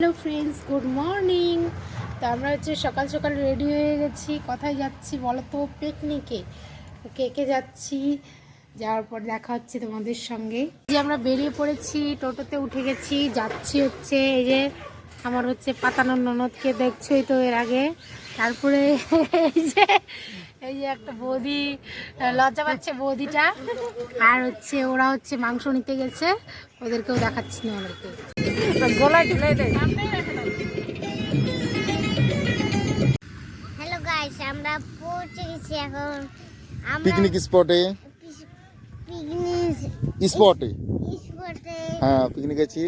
Hello friends good morning তো আমরা হচ্ছে সকাল সকাল রেডি হয়ে গেছি, কোথায় যাচ্ছি বলো তো? পিকনিকে কে কে যাচ্ছি? যাওয়ার পর দেখা হচ্ছে তোমাদের সঙ্গে। যে আমরা বেরিয়ে পড়েছি, টোটোতে উঠে গেছি, যাচ্ছি হচ্ছে এই যে আমার হচ্ছে পাতানোর ননদকে দেখছোই তো এর আগে। তারপরে এই যে এই যে একটা বৌদি লজ্জা পাচ্ছে বৌদিটা। আর হচ্ছে ওরা হচ্ছে মাংস নিতে গেছে ওদেরকেও দেখাচ্ছি না আমাদেরকে গলায় দেয়। হ্যালো গাইস আমরা পৌঁছে গেছি এখন। আমরা পিকনিক স্পটে পিকনিক স্পটে স্পটে হ্যাঁ পিকনিক আছি।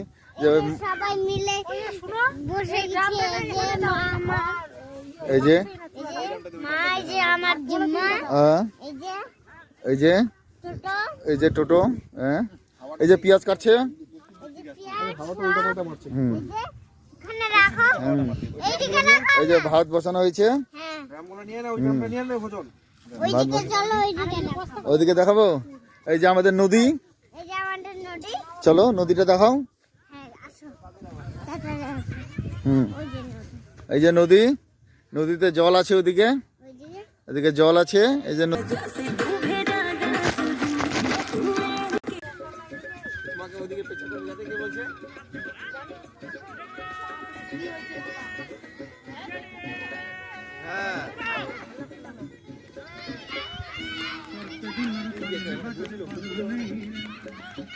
সবাই মিলে বসে গেছি এই যে এই যে এই যে হ্যাঁ, এই যে এই যে? টোটো। এই হ্যাঁ। এই যে পেঁয়াজ কাটছে? এই যে পেঁয়াজ সব, হুম এই যে এখানে রাখো। হুম। এইদিকে রাখো। এই যে ভাত বসানো হয়েছে? হ্যাঁ। ওইদিকে দেখাবো? এই যে আমাদের নদী। এই যে আমাদের নদী। চলো নদীটা দেখাও। হ্যাঁ হুম। ওই যে নদী। এই যে নদী। নদীতে জল আছে ওদিকে? এদিকে জল আছে এই যে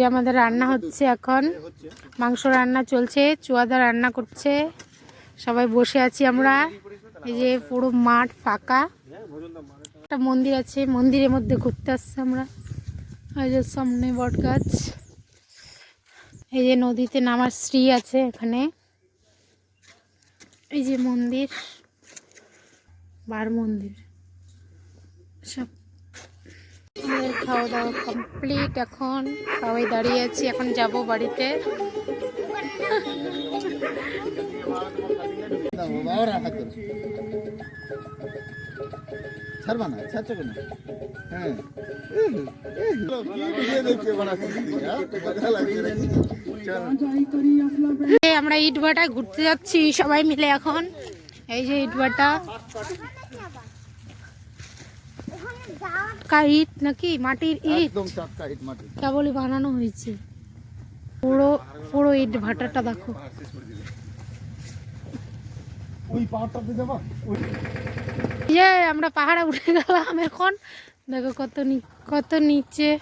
যে আমাদের রান্না হচ্ছে এখন। মাংস রান্না চলছে, চুয়াদা রান্না করছে। সবাই বসে আছি আমরা। এই যে পুরো মাঠ ফাঁকা। একটা মন্দির আছে, মন্দিরের মধ্যে ঘুরতে আসছে আমরা। যে সামনে বট গাছ। এই যে নদীতে নামার শ্রী আছে এখানে। এই যে মন্দির, বার মন্দির। সব আমাদের খাওয়া দাওয়া কমপ্লিট এখন। সবাই দাঁড়িয়ে আছি, এখন যাব বাড়িতে। আমরা ইট ভাটায় ঘুরতে যাচ্ছি সবাই মিলে এখন। এই যে ইট ইট নাকি? মাটির ইট। একদম ইট মাটি। কেবলই বানানো হয়েছে। পুরো পুরো ইট ভাটাটা দেখো। ওই পাহাড়টাতে যাবা? ওই এই যে আমরা পাহাড়ে উঠে গেলাম এখন। দেখো কত নি- কত নিচে।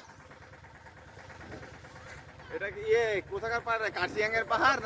এটা কি ইয়ে কোথাকার পাহাড় পাহাড়